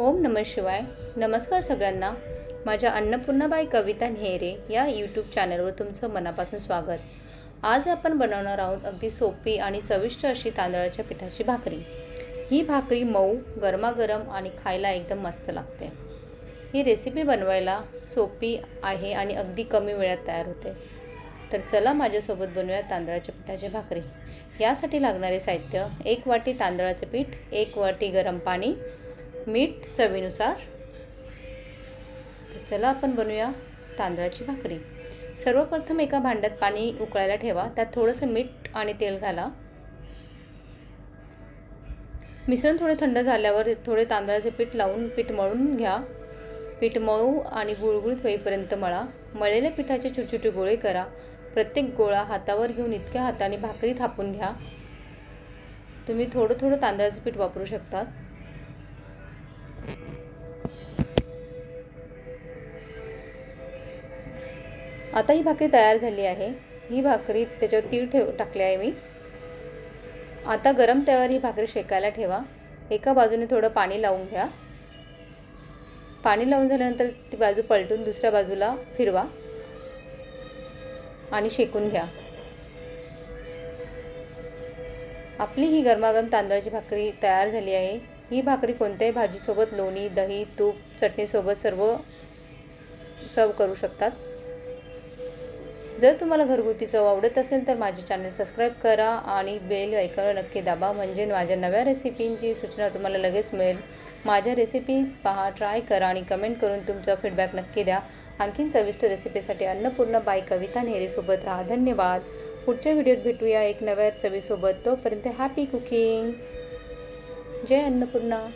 ओम नम शिवाय. नमस्कार सगळ्यांना. माझ्या अन्नपूर्णाबाई कविता नेहरे या यूट्यूब चॅनलवर तुमचं मनापासून स्वागत. आज आपण बनवणार आहोत अगदी सोपी आणि चविष्ट अशी तांदळाच्या पिठाची भाकरी. ही भाकरी मऊ गरमागरम आणि खायला एकदम मस्त लागते. ही रेसिपी बनवायला सोपी आहे आणि अगदी कमी वेळात तयार होते. तर चला माझ्यासोबत बनवूया तांदळाच्या पिठाची भाकरी. यासाठी लागणारे साहित्य एक वाटी तांदळाचे पीठ एक वाटी गरम पाणी मीठ चवीनुसार. तर चला आपण बनवूया तांदळाची भाकरी. सर्वप्रथम एका भांड्यात पाणी उकळायला ठेवा. त्यात थोडंसं मीठ आणि तेल घाला. मिश्रण थोडे थंड झाल्यावर थोडे तांदळाचे पीठ लावून पीठ मळून घ्या. पीठ मऊ आणि गुळगुळीत होईपर्यंत मळा. मळलेल्या पिठाचे छोटे छोटे गोळे करा. प्रत्येक गोळा हातावर घेऊन इतक्या हाताने भाकरी थापून घ्या. तुम्ही थोडं थोडं तांदळाचं पीठ वापरू शकतात. आता ही भाकरी तयार झाली आहे. ही भाकरी त्याच्यावर तीळ ठेव टाकले आहे मी. आता गरम तव्यावर ही भाकरी शेकायला ठेवा. एका बाजूने थोडं पाणी लावून घ्या. पाणी लावून झाल्यानंतर ती बाजू पलटून दुसऱ्या बाजूला फिरवा आणि शेकून घ्या. आपली ही गरमागरम तांदळाची भाकरी तयार झाली आहे. ही भाकरी कोणत्याही भाजीसोबत लोणी दही तूप चटणीसोबत सर्व सर्व करू शकतात. जर तुम्हाला घरगुती चव आवडत असेल तर माझे चॅनल सबस्क्राईब करा आणि बेल ऐकायला नक्की दाबा. म्हणजे माझ्या नव्या रेसिपींची सूचना तुम्हाला लगेच मिळेल. माझ्या रेसिपीज पहा ट्राय करा आणि कमेंट करून तुमचा फीडबॅक नक्की द्या. आणखीन चविष्ट रेसिपीसाठी अन्नपूर्णा बाई कविता नेहरीसोबत राहा. धन्यवाद. पुढच्या व्हिडिओत भेटूया एक नव्या चवीसोबत. तोपर्यंत हॅपी कुकिंग जय अन्नपूर्णा.